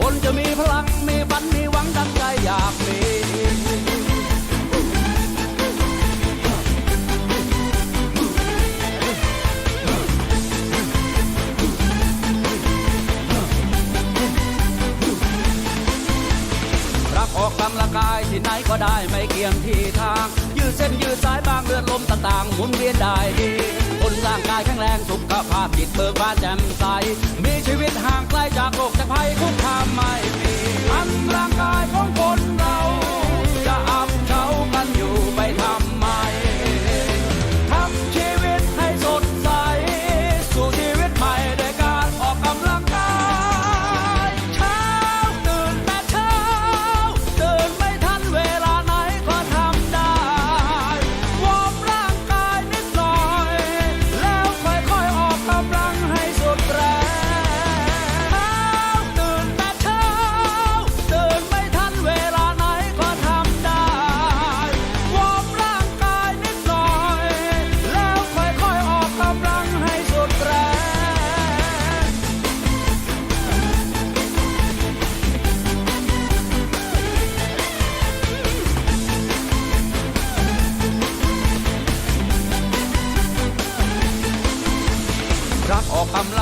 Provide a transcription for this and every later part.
คนจะมีพลัง มีฝัน มีหวังดังใจอยากมีรักออกกำลังกายที่ไหนก็ได้ไม่เกี่ยงที่ทาง ยืดเส้นยืดสายบางเลือดลมต่างๆหมุนเวียนได้ดีคนร่างกายแข็งแรงสุข จิตเบิกบานแจ่มใส มีชีวิตห่างไกลจากโลกจากภัยคุกคามไม่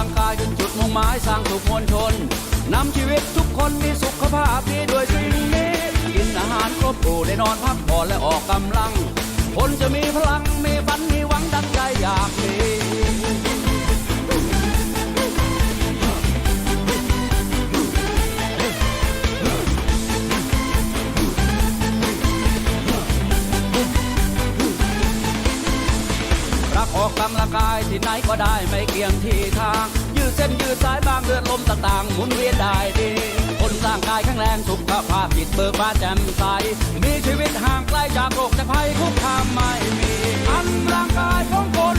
ออกกำลังกายจนจุดมุ่งหมายสร้างสุขมวลชนนำชีวิตทุกคนมีสุขภาพดีด้วยสิ่งนี้กินอาหารครบถ้วนได้นอนพักผ่อนและออกกำลัง คนจะมีพลัง กำลังกายที่ไหนก็ได้ไม่เกี่ยงที่ทาง ยืดเส้นยืดสายบางเลือดลมต่างๆหมุนเวียนได้ดี คนสร้างกายแข็งแรงสุขภาพผิดเบิกบานแจ่มใส มีชีวิตห่างไกลจากโรคจาภัยคุกคามไม่มี อันร่างกายของคน